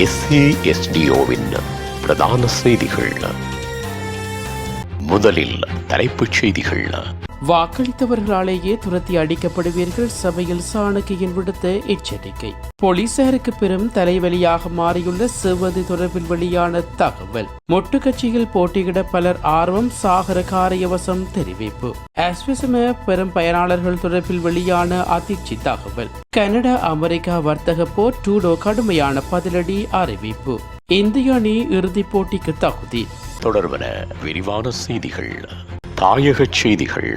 எஸ்ஏஎஸ்டிஓவின் பிரதான செய்திகள். முதலில் தலைப்புச் செய்திகள். வாக்களித்தவர்களாலேயே துரத்தி அடிக்கப்படுவீர்கள் சபையில் சாணக்கியன் விடுத்த எச்சரிக்கை. போலீசாருக்கு பெரும் தலைவலியாக மாறியுள்ள சிவந்தி தொடர்பில் வெளியான தகவல். மொட்டு கட்சியில் போட்டியிட பலர் ஆர்வம் சாகர காரியவசம் தெரிவிப்பு. அஸ்விசம பெரும் பயனாளர்கள் தொடர்பில் வெளியான அதிர்ச்சி தகவல். கனடா அமெரிக்கா வர்த்தக போர் டூடோ கடுமையான பதிலடி அறிவிப்பு. இந்திய அணி இறுதிப் போட்டிக்கு தகுதி. தொடர்பன விரிவான செய்திகள். தாயகச் செய்திகள்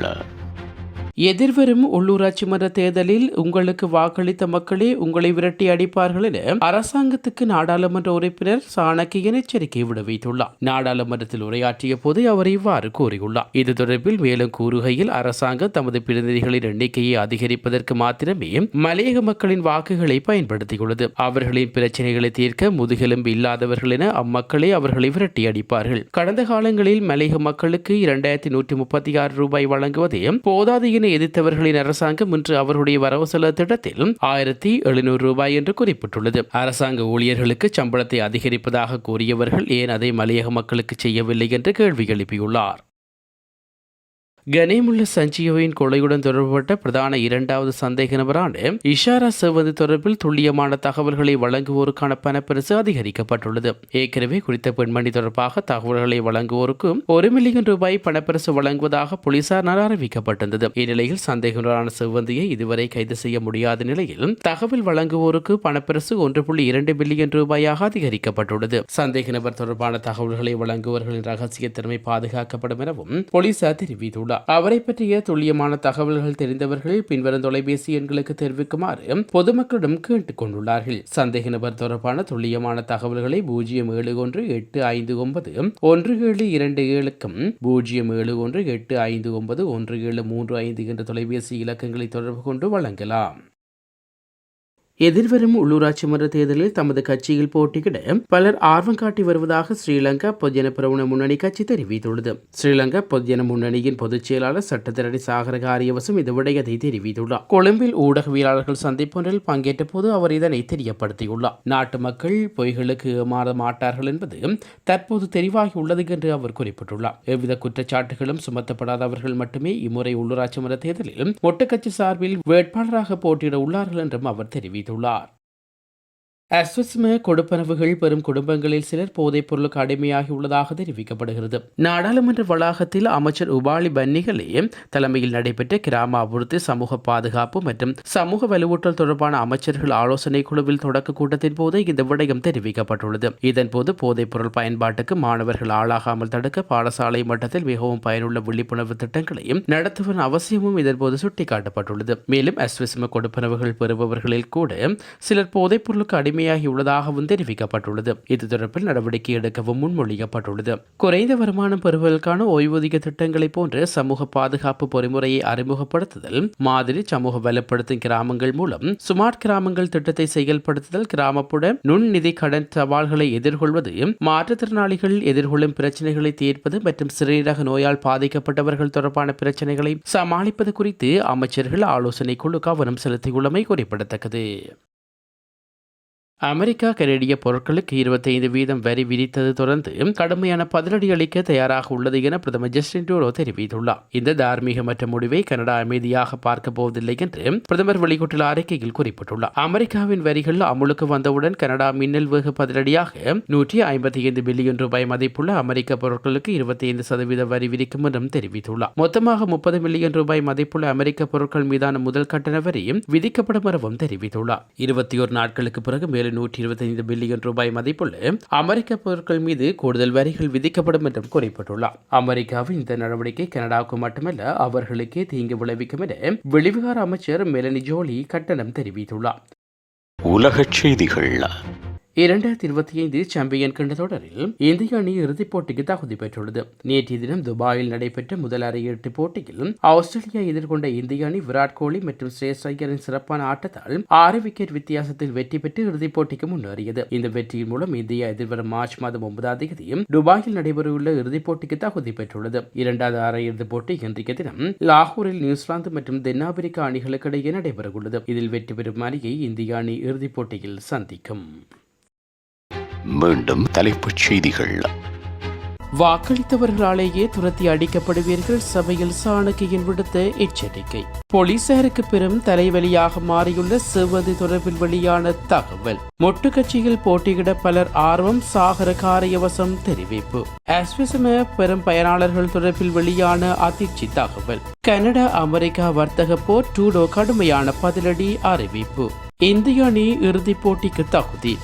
எதிர்வரும் உள்ளூராட்சி மன்ற தேர்தலில் உங்களுக்கு வாக்களித்த மக்களே உங்களை விரட்டி அடிப்பார்கள் என அரசாங்கத்துக்கு நாடாளுமன்ற உறுப்பினர் சாணக்கியன் எச்சரிக்கை விடுவித்துள்ளார். நாடாளுமன்றத்தில் உரையாற்றிய போது அவர் இவ்வாறு கூறியுள்ளார். இது தொடர்பில் மேலும் கூறுகையில் அரசாங்கம் தமது பிரதிநிதிகளின் எண்ணிக்கையை அதிகரிப்பதற்கு மாத்திரமே மலையக மக்களின் வாக்குகளை பயன்படுத்தியுள்ளது. அவர்களின் பிரச்சனைகளை தீர்க்க முதுகெலும்பு இல்லாதவர்கள் என அம்மக்களே அவர்களை விரட்டி அடிப்பார்கள். கடந்த காலங்களில் மலையக மக்களுக்கு இரண்டாயிரத்தி நூற்றி முப்பத்தி ஆறு ரூபாய் வழங்குவதே போதாது சீனை எதிர்த்தவர்களின் அரசாங்கம் இன்று அவருடைய வரவு செலவு திட்டத்தில் ஆயிரத்தி எழுநூறு ரூபாய் என்று குறிப்பிட்டுள்ளது. அரசாங்க ஊழியர்களுக்கு சம்பளத்தை அதிகரிப்பதாக கூறியவர்கள் ஏன் அதை மலையக மக்களுக்கு செய்யவில்லை என்று கேள்வி எழுப்பியுள்ளார். கனிமுள்ள சஞ்சியோவின் கொலையுடன் தொடர்புபட்ட பிரதான இரண்டாவது சந்தேக நபரான இஷாரா செவது தொடர்பில் துல்லியமான தகவல்களை வழங்குவோருக்கான பணப்பரிசு அதிகரிக்கப்பட்டுள்ளது. ஏற்கனவே குறித்த பெண்மணி தொடர்பாக தகவல்களை வழங்குவோருக்கு ஒரு மில்லியன் ரூபாய் பணப்பரிசு வழங்குவதாக போலீசார் அறிவிக்கப்பட்டிருந்தது. இந்நிலையில் சந்தேக நபரான செவ்வந்தியை இதுவரை கைது செய்ய முடியாத நிலையில் தகவல் வழங்குவோருக்கு பணப்பரிசு ஒன்று புள்ளி இரண்டு மில்லியன் ரூபாயாக அதிகரிக்கப்பட்டுள்ளது. சந்தேக நபர் தொடர்பான தகவல்களை வழங்குவோர்களின் ரகசிய திறமை பாதுகாக்கப்படும் எனவும் போலீசார் தெரிவித்துள்ளார் தெரிவித்துள்ளார் அவரை பற்றிய துல்லியமான தகவல்கள் தெரிந்தவர்கள் பின்வரும் தொலைபேசி எண்களுக்கு தெரிவிக்குமாறு பொதுமக்களிடம் கேட்டுக் கொண்டுள்ளார்கள். சந்தேக நபர் தொடர்பான துல்லியமான தகவல்களை பூஜ்ஜியம் ஏழு ஒன்று எட்டு ஐந்து ஒன்பது ஒன்று ஏழு இரண்டு ஏழுக்கும் பூஜ்ஜியம் ஏழு ஒன்று எட்டு ஐந்து ஒன்பது ஒன்று ஏழு மூன்று ஐந்து என்ற தொலைபேசி இலக்கங்களை தொடர்பு கொண்டு வழங்கலாம். எதிர்வரும் உள்ளூராட்சி மன்ற தேர்தலில் தமது கட்சியில் போட்டியிட பலர் ஆர்வம் காட்டி வருவதாக ஸ்ரீலங்கா பொதுஜன பிரவுண முன்னணி கட்சி தெரிவித்துள்ளது. ஸ்ரீலங்கா பொதுஜன முன்னணியின் பொதுச் செயலாளர் சட்டத்திரடி சாகர காரியவசம் இந்த விடயத்தை தெரிவித்துள்ளார். கொழும்பில் ஊடகவியலாளர்கள் சந்திப்பொன்றில் பங்கேற்ற போது அவர் இதனை தெரியப்படுத்தியுள்ளார். நாட்டு மக்கள் பொய்களுக்கு மாற மாட்டார்கள் என்பது தற்போது தெரிவாகியுள்ளது என்று அவர் குறிப்பிட்டுள்ளார். எவ்வித குற்றச்சாட்டுகளும் சுமத்தப்படாதவர்கள் மட்டுமே இம்முறை உள்ளூராட்சி மன்ற தேர்தலில் ஒட்டுக்கட்சி சார்பில் வேட்பாளராக போட்டியிட உள்ளார்கள் என்றும் அவர் தெரிவித்தார் செய்துள்ளார். அஸ்வஸ்ம கொடுப்பனவுகள் பெறும் குடும்பங்களில் சிலர் போதைப் பொருளுக்கு அடிமையாகி உள்ளதாக தெரிவிக்கப்படுகிறது. நாடாளுமன்ற வளாகத்தில் அமைச்சர் உபாலி பன்னிகளே தலைமையில் நடைபெற்ற கிராம அபிவிருத்தி சமூக பாதுகாப்பு மற்றும் சமூக வலுவூட்டல் தொடர்பான அமைச்சர்கள் ஆலோசனை குழுவில் தொடக்க கூட்டத்தின் போது இந்த விடயம் தெரிவிக்கப்பட்டுள்ளது. இதன்போது போதைப் பொருள் பயன்பாட்டுக்கு மாணவர்கள் ஆளாகாமல் தடுக்க பாடசாலை மட்டத்தில் மிகவும் பயனுள்ள விழிப்புணர்வு திட்டங்களையும் நடத்துவதன் அவசியமும் இதன்போது சுட்டிக்காட்டப்பட்டுள்ளது. மேலும் அஸ்வஸ்ம கொடுப்பனவுகள் பெறுபவர்களில் கூட சிலர் போதைப் பொருளுக்கு அடிமை உள்ளதாகவும் தெரிவிக்கப்பட்டுள்ளது. இது தொடர்பில் நடவடிக்கை எடுக்கவும் முன்மொழியப்பட்டுள்ளது. குறைந்த வருமானம் பெறுவதற்கான ஓய்வூதிய திட்டங்களை போன்ற சமூக பாதுகாப்பு பொறிமுறையை அறிமுகப்படுத்துதல் மாதிரி சமூக வலுப்படுத்தும் கிராமங்கள் மூலம் சுமார்ட் கிராமங்கள் திட்டத்தை செயல்படுத்துதல் கிராமப்புற நுண்நிதி கடன் சவால்களை எதிர்கொள்வது மாற்றுத்திறனாளிகள் எதிர்கொள்ளும் பிரச்சனைகளை தீர்ப்பது மற்றும் சிறுநீரக நோயால் பாதிக்கப்பட்டவர்கள் தொடர்பான பிரச்சனைகளை சமாளிப்பது குறித்து அமைச்சர்கள் ஆலோசனை குழு கவனம் செலுத்தியுள்ளமை குறிப்பிடத்தக்கது. அமெரிக்கா கனேடிய பொருட்களுக்கு இருபத்தைந்து வீதம் வரி விதித்தது தொடர்ந்து கடுமையான பதிலடி அளிக்க தயாராக உள்ளது என பிரதமர் ஜஸ்டின் டூரோ தெரிவித்துள்ளார். இந்த தார்மீகமற்ற முடிவை கனடா அமைதியாக பார்க்க போவதில்லை என்று பிரதமர் வெளியிட்டுள்ள அறிக்கையில் குறிப்பிட்டுள்ளார். அமெரிக்காவின் வரிகள் அமுலுக்கு வந்தவுடன் கனடா மின்னல் வேக பதிலடியாக நூற்றி ஐம்பத்தி ஐந்து பில்லியன் ரூபாய் மதிப்புள்ள அமெரிக்க பொருட்களுக்கு இருபத்தி ஐந்து சதவீத வரி விதிக்கும் என்றும் தெரிவித்துள்ளார். மொத்தமாக முப்பது மில்லியன் ரூபாய் மதிப்புள்ள அமெரிக்க பொருட்கள் மீதான முதல் கட்டண வரி விதிக்கப்படும் எனவும் தெரிவித்துள்ளார். இருபத்தி ஒரு நாட்களுக்கு பிறகு மேலும் நூற்றி இருபத்தைந்து பில்லியன் ரூபாய் மதிப்புள்ள அமெரிக்க பொருட்கள் மீது கூடுதல் வரிகள் விதிக்கப்படும் என்றும் குறிப்பிட்டுள்ளார். அமெரிக்காவின் இந்த நடவடிக்கை கனடாவுக்கு மட்டுமல்ல அவர்களுக்கே தீங்கு விளைவிக்கும் என வெளிவிகார அமைச்சர் மெலனி ஜோலி கட்டணம் தெரிவித்துள்ளார். உலகச் செய்திகள் இரண்டாயிரத்தி இருபத்தி ஐந்து சாம்பியன் கிண்ட தொடரில் இந்திய அணி இறுதிப் போட்டிக்கு தகுதி பெற்றுள்ளது. நேற்றைய தினம் துபாயில் நடைபெற்ற முதல் அரையீட்டு போட்டியில் ஆஸ்திரேலியா எதிர்கொண்ட இந்திய அணி விராட் கோலி மற்றும் ஸ்ரேஸ் ஐயரின் சிறப்பான ஆட்டத்தால் ஆறு விக்கெட் வித்தியாசத்தில் வெற்றி பெற்று இறுதிப் போட்டிக்கு முன்னேறியது. இந்த வெற்றியின் மூலம் இந்தியா எதிர்வரும் மார்ச் மாதம் ஒன்பதாம் தேதியும் துபாயில் நடைபெறவுள்ள இறுதிப் போட்டிக்கு தகுதி பெற்றுள்ளது. இரண்டாவது அரையிறுதிப் போட்டி இன்றைய தினம் லாகூரில் நியூசிலாந்து மற்றும் தென்னாப்பிரிக்கா அணிகளுக்கு இடையே நடைபெறவுள்ளது. இதில் வெற்றி பெறும் அணியை இந்திய அணி இறுதிப் போட்டியில் சந்திக்கும். மீண்டும் தலைப்புச் செய்திகள். வாக்களித்தவர்களாலேயே துரத்தி அடிக்கப்படுவீர்கள் சபையில் சாணக்கியன் விடுத்த எச்சரிக்கை. போலீசாருக்கு பெரும் தலைவலியாக மாறியுள்ள சிவதி தொடர்பில் வெளியான தகவல். மொட்டு கட்சியில் போட்டியிட பலர் ஆர்வம் சாகர காரியவசம் தெரிவிப்பு. அஸ்விசம பெரும் பயனாளர்கள் தொடர்பில் வெளியான அதிர்ச்சி தகவல். கனடா அமெரிக்கா வர்த்தக போர் டூடோ கடுமையான பதிலடி அறிவிப்பு. இந்திய அணி இறுதிப் போட்டிக்கு தகுதி.